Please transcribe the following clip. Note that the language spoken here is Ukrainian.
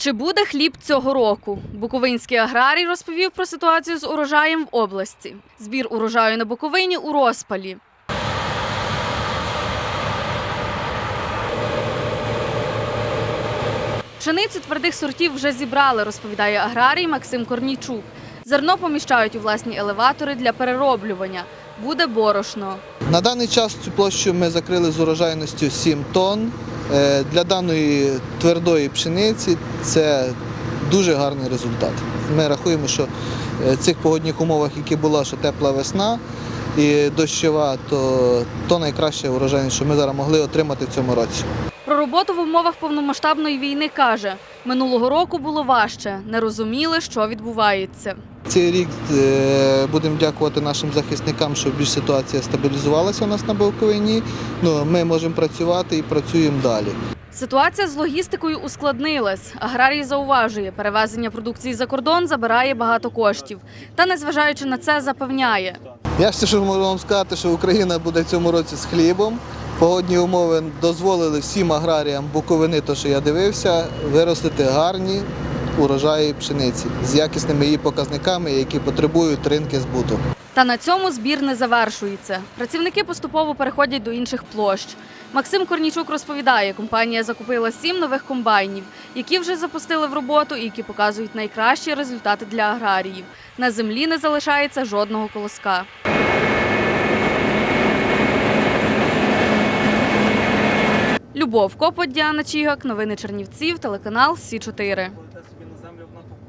Чи буде хліб цього року? Буковинський аграрій розповів про ситуацію з урожаєм в області. Збір урожаю на Буковині у розпалі. Пшеницю твердих сортів вже зібрали, розповідає аграрій Максим Корнійчук. Зерно поміщають у власні елеватори для перероблювання. Буде борошно. На даний час цю площу ми закрили з урожайністю 7 тонн. Е, Для даної твердої пшениці це дуже гарний результат. Ми рахуємо, що е, в цих погодних умовах, які була, що тепла весна і дощова, то, то найкраще урожайність, що ми зараз могли отримати в цьому році. Про роботу в умовах повномасштабної війни каже: минулого року було важче, не розуміли, що відбувається. Цей рік е, будемо дякувати нашим захисникам, що більш ситуація стабілізувалася у нас на Буковині. Ну, ми можемо працювати і працюємо далі. Ситуація з логістикою ускладнилась. Аграрій зауважує, перевезення продукції за кордон забирає багато коштів. Та незважаючи на це, запевняє. Я ще що можу вам сказати, що Україна буде в цьому році з хлібом. Погодні умови дозволили всім аграріям Буковини, то що я дивився, виростити гарні урожаї пшениці з якісними її показниками, які потребують ринки збуту. Та на цьому збір не завершується. Працівники поступово переходять до інших площ. Максим Корнійчук розповідає, компанія закупила сім нових комбайнів, які вже запустили в роботу і які показують найкращі результати для аграріїв. На землі не залишається жодного колоска. Любов Копот, Діана Чігак, новини Чернівців, телеканал Сі 4 développement pour